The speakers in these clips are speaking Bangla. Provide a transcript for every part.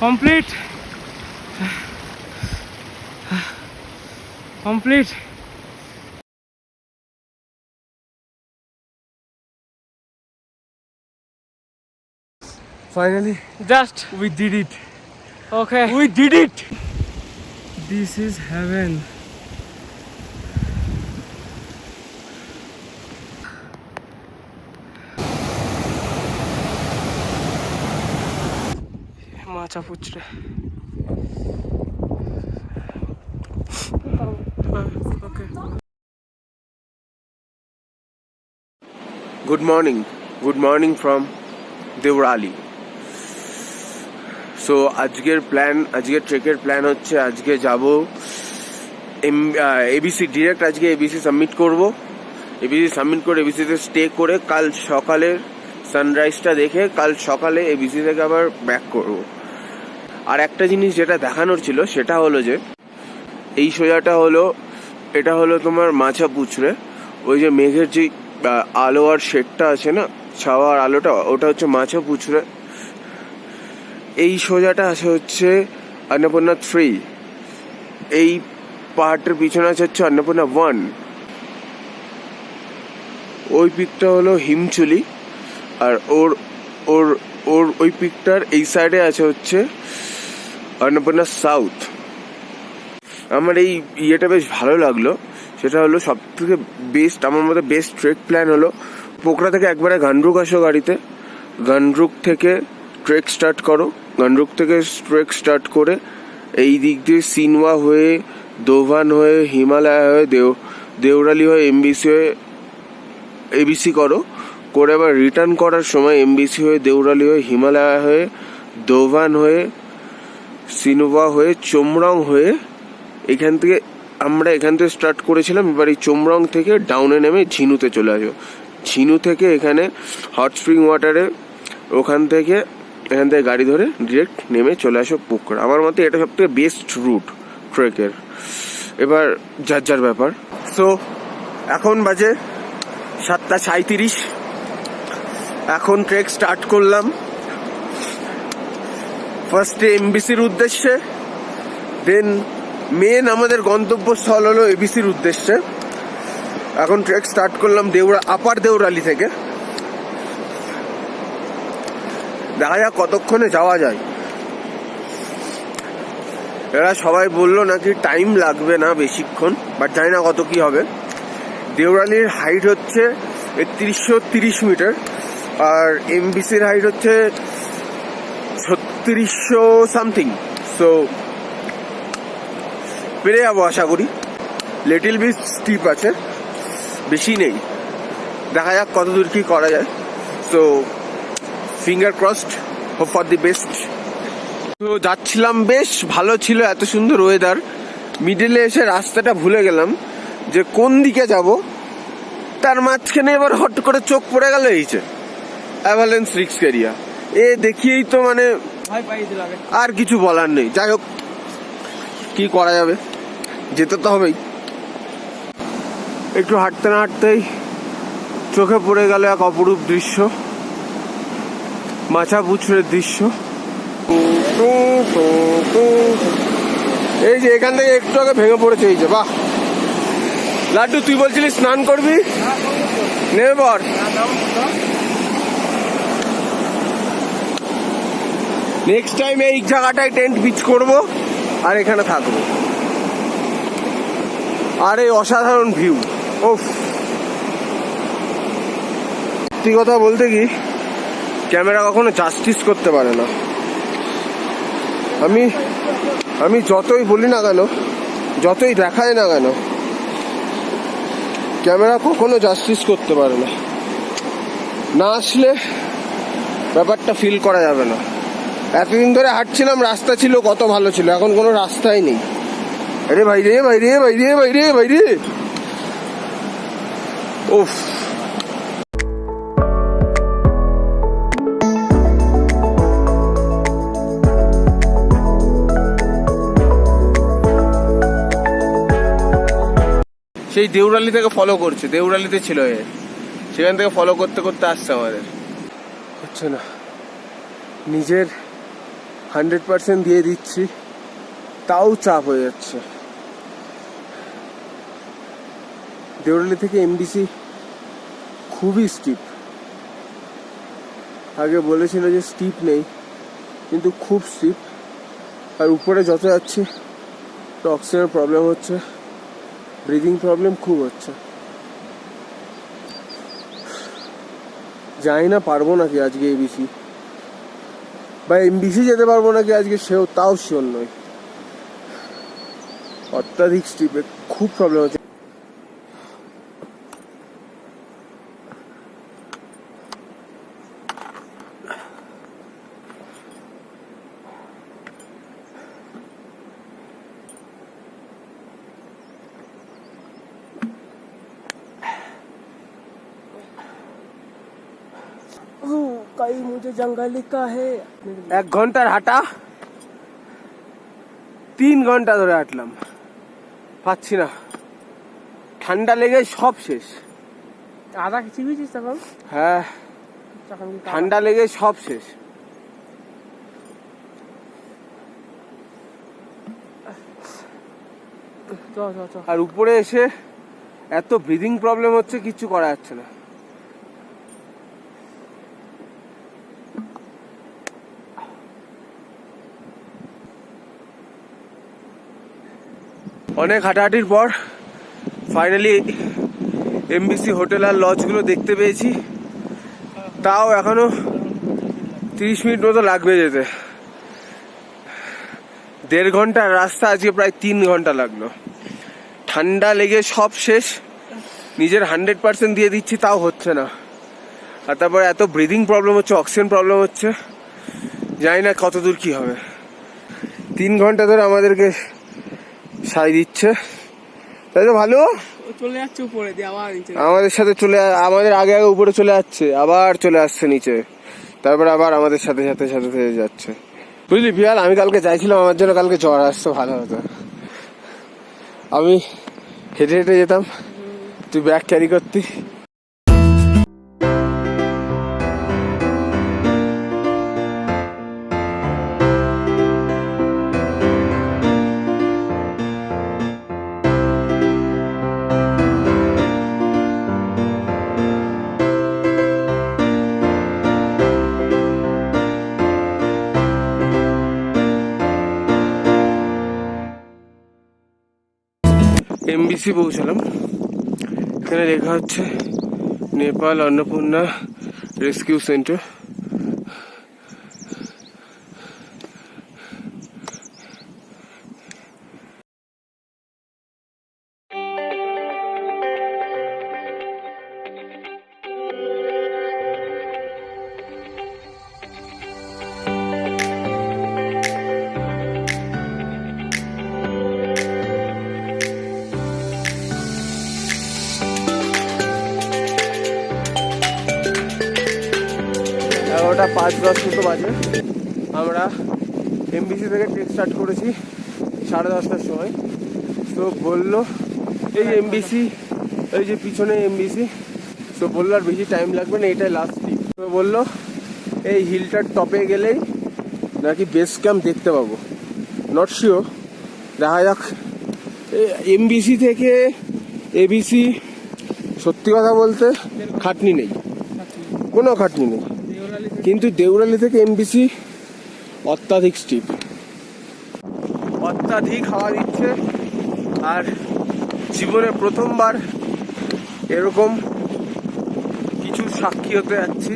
Complete complete Finally, just we did it. Okay We did it. This is heaven Machapuchare. Good morning. Good morning from Deurali so আজকের প্ল্যান আজকের ট্রেকের প্ল্যান হচ্ছে আজকে যাব এম এবিসি ডিরেক্ট আজকে এবিসি সাবমিট করব। এবিসি সাবমিট করে এবিসিতে স্টে করে কাল সকালের সানরাইজটা দেখে কাল সকালে এবিসি থেকে আবার ব্যাক করব। আর একটা জিনিস যেটা দেখানোর ছিল, সেটা হলো যে, এই সোজাটা হলো, এটা হলো তোমার মাছা পুচড়ে। ওই যে মেঘের যে আলো আর শেডটা আছে না ছাওয়ার আলোটা, ওটা হচ্ছে মাছা পুচড়ে। এই সোজাটা আছে হচ্ছে অন্নপূর্ণা থ্রি। এই পাহাড়টার পিছনে আছে হচ্ছে অন্নপূর্ণা ওয়ান। ওই পিকটা হলো হিমচুলি আর ওর ওর ওর ওই পিকটার এই সাইডে আছে হচ্ছে অন্নপূর্ণা সাউথ আমার এই ইয়েটা বেশ ভালো লাগল। সেটা হলো সব থেকে বেস্ট আমার মধ্যে বেস্ট ট্রেক প্ল্যান হলো পোকরা থেকে একবারে গান্ড্রুক আসো গাড়িতে। গান্ড্রুক থেকে ট্রেক স্টার্ট করো। গান্ড্রুক থেকে ট্রেক স্টার্ট করে এই দিক দিয়ে সিনওয়া হয়ে, দোভান হয়ে, হিমালয় হয়ে, দেও, দেওরালি হয়ে, এমবিসি হয়ে, এবিসি করো। করে আবার রিটার্ন করার সময় এমবিসি হয়ে, দেওরালি হয়ে, হিমালয় হয়ে, দোভান হয়ে সিনোভা হয়ে চোমরং হয়ে এখান থেকে আমরা এখান থেকে স্টার্ট করেছিলাম। এবার এই চোমরং থেকে ডাউনে নেমে ঝিনুতে চলে আসব। ঝিনু থেকে এখানে হট স্প্রিং ওয়াটারে ওখান থেকে, এখান থেকে গাড়ি ধরে ডিরেক্ট নেমে চলে আসো পুকুর আমার মতে এটা সব থেকে বেস্ট রুট ট্রেকের এবার যার যার ব্যাপার। সো এখন বাজে সাতটা সাঁত্রিশ এখন ট্রেক স্টার্ট করলাম। ফার্স্টে এমবিসির উদ্দেশ্যে দেন মেন আমাদের গন্তব্যস্থল হলো এবিসির উদ্দেশ্যে। এখন ট্রেক স্টার্ট করলাম দেউরা আপার দেউরালি থেকে। দেখা যাক কতক্ষণে যাওয়া যায়। এরা সবাই বলল নাকি টাইম লাগবে না বেশিক্ষণ বাট জানি না কত কি হবে। দেউরালির হাইট হচ্ছে একত্রিশশো তিরিশ মিটার আর এমবিসির হাইট হচ্ছে ছত্রিশশো সামথিং সো পেরে যাব আশা করি। লিটিল বিট স্টিপ আছে। বেশি নেই। দেখা যাক কত দূর কি করা যায়। So finger crossed hope for the best তো যাচ্ছিলাম বেশ, ভালো ছিল এত সুন্দর ওয়েদার মিডিলে এসে রাস্তাটা ভুলে গেলাম যে কোন দিকে যাব। তার মাঝখানে এবার হট করে চোখ পড়ে গেল এইছে অ্যাভালেন্স রিক্স এরিয়া এ দেখিয়েই তো মানে আর কিছু বলার নেই। যাই হোক কি করা যাবে? যেতে তো হবেই। একটু হাঁটতে না হাঁটতেই চোখে পড়ে গেল এক অপরূপ দৃশ্য মাছা পুছড়ের দৃশ্য। এই যে এখান থেকে একটু আগে ভেঙে পড়েছে এই যে বাহ! লাড্ডু তুই বলছিলি স্নান করবি? নেবে বর। নেক্সট টাইম এই জায়গাটায় টেন্ট পিচ করব আর এখানে থাকব। আর এই অসাধারণ ভিউ ওফ সত্যি কথা বলতে কি ক্যামেরা কখনো জাস্টিস করতে পারে না। আমি আমি যতই বলি না কেন, যতই দেখায় না কেন ক্যামেরা কখনো জাস্টিস করতে পারে না। না আসলে ব্যাপারটা ফিল করা যাবে না। এতদিন ধরে হাঁটছিলাম, রাস্তা ছিল, কত ভালো ছিল, এখন কোনো রাস্তাই নেই। আরে ভাই রে ভাই রে ভাই রে ভাই রে ভাই রে উফ। সেই দেউরালি থেকে ফলো করছে, দেউরালিতে ছিল এ। সেখান থেকে ফলো করতে করতে আসছে আমাদের। হচ্ছে না। নিজের হান্ড্রেড পার্সেন্ট দিয়ে দিচ্ছি। তাও চাপ হয়ে যাচ্ছে। দেউরালি থেকে এমডিসি খুবই স্টিপ আগে বলেছিল যে স্টিপ নেই, কিন্তু খুব স্টিপ আর উপরে যত যাচ্ছে অক্সিজেনের প্রবলেম হচ্ছে। ব্রিদিং প্রবলেম খুব হচ্ছে। জানি না পারব নাকি আজকে এবিসি বা এমবিসি যেতে পারব নাকি? আজকে সেও, তাও শিওর নয়। অত্যাধিক স্টিপে খুব প্রবলেম হচ্ছে। कहीं मुझे जंगल का है এক ঘন্টার হাঁটা তিন ঘন্টা ধরে হাঁটলাম পাচ্ছি না ঠান্ডা লেগে সব শেষ आधा खिंची हुई चीज तक হ্যাঁ ঠান্ডা লেগে সব শেষ চল চল চল আর উপরে এসে এত ব্রিদিং প্রবলেম হচ্ছে কিচ্ছু করা যাচ্ছে না অনেক হাঁটাহাঁটির পর ফাইনালি এমবিসি হোটেল আর লজগুলো দেখতে পেয়েছি। তাও এখনও তিরিশ মিনিট মতো লাগবে যেতে। দেড় ঘণ্টার রাস্তা আজকে প্রায় তিন ঘণ্টা লাগল। ঠান্ডা লেগে সব শেষ। নিজের হান্ড্রেড পার্সেন্ট দিয়ে দিচ্ছি, তাও হচ্ছে না। আর তারপরে এত ব্রিদিং প্রবলেম হচ্ছে অক্সিজেন প্রবলেম হচ্ছে। জানি না কত দূর কি হবে। তিন ঘণ্টা ধরে আমাদেরকে সাই দিচ্ছে। তাই তো ভালো। চলে যাচ্ছে উপরে দিয়ে আবার নিচে। আমাদের সাথে চলে আমাদের আগে আগে উপরে চলে যাচ্ছে আবার চলে আসছে নিচে। তারপরে আবার আমাদের সাথে সাথে সাথে সাথে যাচ্ছে। বুঝলি বিয়াল আমি কালকে চাইছিলাম আমার জন্য কালকে জ্বর আসতো ভালো হতো। আমি হেঁটে হেঁটে যেতাম। তুই ব্যাগ ক্যারি করতি। এমবিসি পৌঁছালাম। এখানে লেখা হচ্ছে নেপাল অন্নপূর্ণা রেস্কিউ সেন্টার। দশ মতো বাজে আমরা এমবিসি থেকে ট্রেক স্টার্ট করেছি সাড়ে দশটার সময়। তো বলল, এই এমবিসি এই যে পিছনে এমবিসি তো বলল, আর বেশি টাইম লাগবে না, এটাই লাস্ট ট্রিপ তো বলল, এই হিলটার টপে গেলেই নাকি বেস ক্যাম্প দেখতে পাবো। নট শিওর দেখা যাক। এমবিসি থেকে এবিসি সত্যি কথা বলতে খাটনি নেই। কোনো খাটনি নেই। কিন্তু দেউরালি থেকে এমবিসি অত্যাধিক স্টিপ অত্যাধিক হাওয়া দিচ্ছে, আর জীবনে প্রথমবার এরকম কিছু সাক্ষী হতে যাচ্ছি।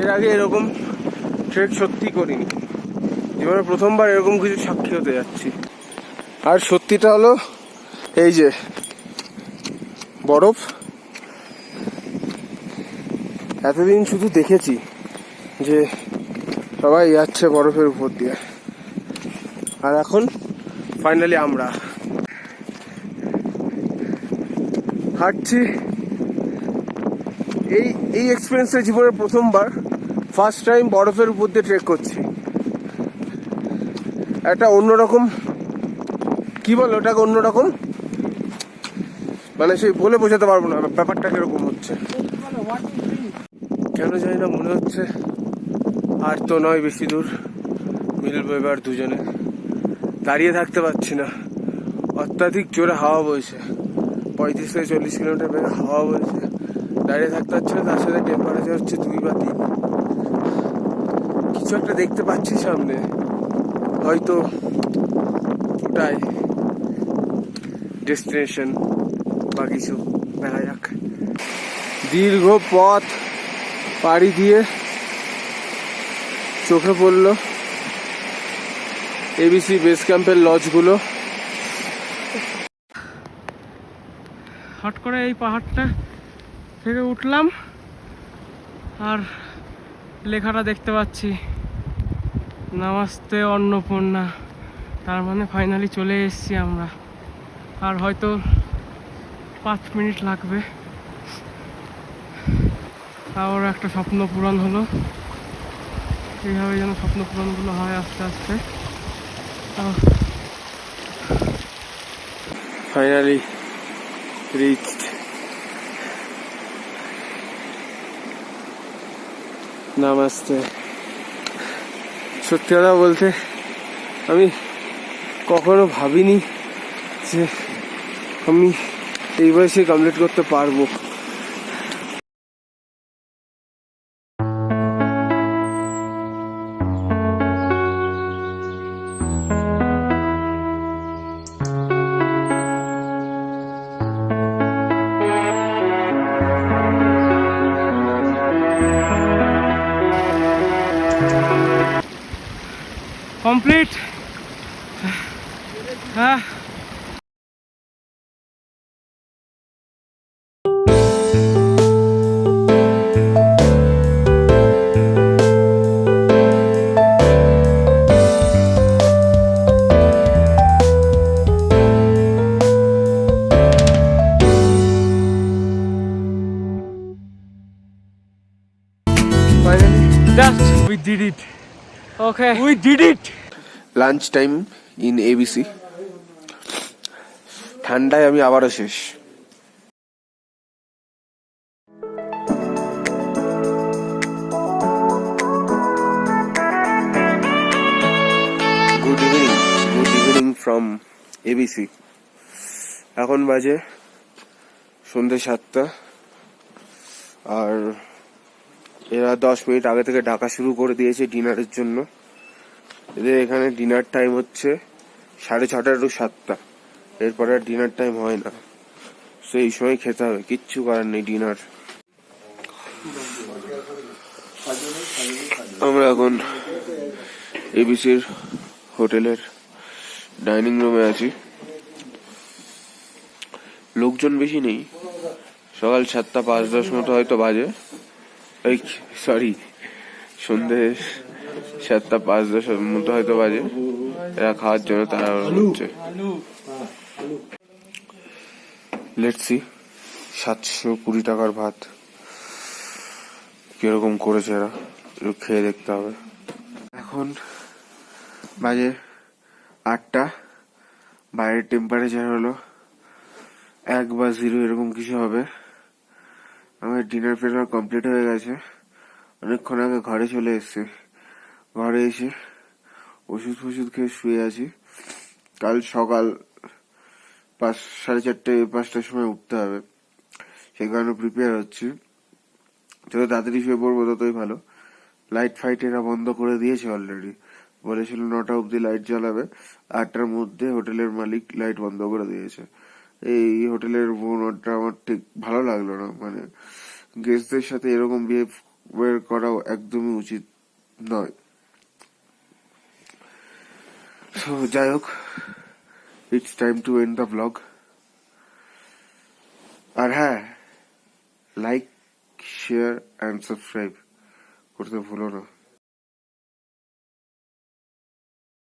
এর আগে এরকম ট্রেক সত্যি করিনি। জীবনে প্রথমবার এরকম কিছু সাক্ষী হতে যাচ্ছি। আর সত্যিটা হলো এই যে, বরফ। এতদিন শুধু দেখেছি যে সবাই যাচ্ছে বরফের উপর দিয়ে। আর এখন ফাইনালি আমরা। হাঁটছি। এই এই এক্সপিরিয়েন্সটা জীবনের প্রথমবার ফার্স্ট টাইম বরফের উপর দিয়ে ট্রেক করছি। একটা অন্যরকম, কি বল ওটাকে অন্যরকম? মানে সেই বলে বোঝাতে পারব না, ব্যাপারটা কীরকম হচ্ছে? কেন জানি না, মনে হচ্ছে আর তো নয় বেশি দূর। মিলবো এবার দুজনে। দাঁড়িয়ে থাকতে পারছি না। অত্যাধিক জোরে হাওয়া বইছে। পঁয়ত্রিশ থেকে চল্লিশ কিলোমিটার বেগে হাওয়া বইছে। দাঁড়িয়ে থাকতে পারছি না, তার সাথে টেম্পারেচার হচ্ছে দুই বা তিন। কিছু একটা দেখতে পাচ্ছি সামনে। হয়তো ওটাই ডেস্টিনেশন বা কিছু। দেখা যাক। দীর্ঘ পথ। পাড়ি দিয়ে চোখে পড়ল এবিসি বেস ক্যাম্পের লজগুলো। হট করে এই পাহাড়টা থেকে উঠলাম আর লেখাটা দেখতে পাচ্ছি, নামাস্তে অন্নপূর্ণা। তার মানে ফাইনালি চলে এসেছি আমরা। আর হয়তো পাঁচ মিনিট লাগবে। তাও একটা স্বপ্ন পূরণ হলো। এইভাবে যেন স্বপ্ন পূরণগুলো হয় আস্তে আস্তে। ফাইনালি রিচড নামাস্তে সত্যি কথা বলতে, আমি কখনো ভাবিনি যে আমি এই বয়সে কমপ্লিট করতে পারব। Finally, we did it. Okay. We did it. Lunch time in ABC. ঠান্ডায় আমি আবারও শেষ। Good evening good evening from ABC এখন বাজে সন্ধ্যে সাতটা। আর এরা দশ মিনিট আগে থেকে ডাকা শুরু করে দিয়েছে ডিনারের জন্য। এদের এখানে ডিনার টাইম হচ্ছে সাড়ে ছটা টু সাতটা। এরপরে আর ডিনার টাইম হয় না। সেই সময় খেতে হবে, কিচ্ছু করার নেই ডিনার আমরা এখন এবিসির হোটেলের ডাইনিং রুমে আছি। লোকজন বেশি নেই। সকাল সাতটা পাঁচ দশ মতো হয়তো বাজে। এই সরি সন্ধে সাতটা পাঁচ দশ মতো হয়তো বাজে। এরা খাওয়ার জন্য তারা হচ্ছে লেটস সি সাতশো কুড়ি টাকার ভাত। কীরকম করেছে এরা? একটু খেয়ে দেখতে হবে। এখন বাজে আটটা। বাইরের টেম্পারেচার হলো এক বা জিরো এরকম কিছু হবে। আমার ডিনার ফিনার কমপ্লিট হয়ে গেছে। অনেকক্ষণ আগে ঘরে চলে এসেছি। ঘরে এসে ওষুধ ফষুধ খেয়ে শুয়ে আছি। কাল সকাল পাঁচ, সাড়ে চারটে, পাঁচটার সময় উঠতে হবে। সেই কারণে প্রিপেয়ার হচ্ছি। যত তাড়াতাড়ি শুয়ে পড়ব ততই ভালো। লাইট ফাইট এরা বন্ধ করে দিয়েছে অলরেডি বলেছিল নটা অবধি লাইট জ্বালাবে। আটটার মধ্যে হোটেলের মালিক লাইট বন্ধ করে দিয়েছে। এই হোটেলের বোনটা আমার ঠিক ভালো লাগল না। মানে গেস্টদের সাথে এরকম বিহেভ করাও একদমই উচিত নয়। তো যাই হোক। It's time to end the vlog আর হ্যাঁ লাইক শেয়ার অ্যান্ড সাবস্ক্রাইব করতে ভুলো না